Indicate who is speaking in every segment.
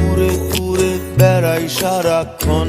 Speaker 1: উড়ে উড়ে বেড়াই সারাক্ষণ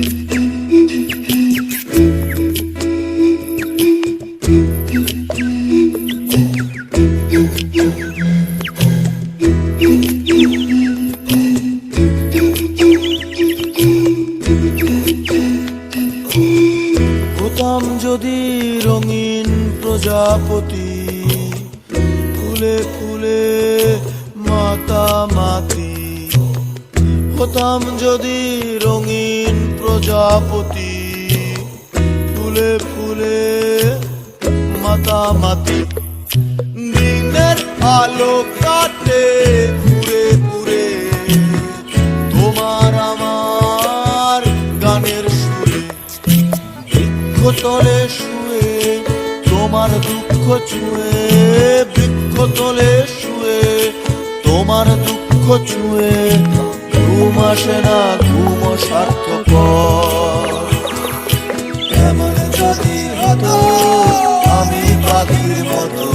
Speaker 1: প্রজাপতি। ফুলে ফুলে মাতামাতি হতাম যদি রঙিন প্রজাপতি। ফুলে ফুলে মাতামাতি দিনের আলো কাটে পুরে তোমার আমার গানের সুরে বৃক্ষতলে শুয়ে তোমার দুঃখ ছুঁয়ে, বৃক্ষ তলে শুয়ে, তোমার দুঃখ ছুঁয়ে, ঘুম আসে না, ঘুম স্বার্থপর এমন আমি পাখির মতো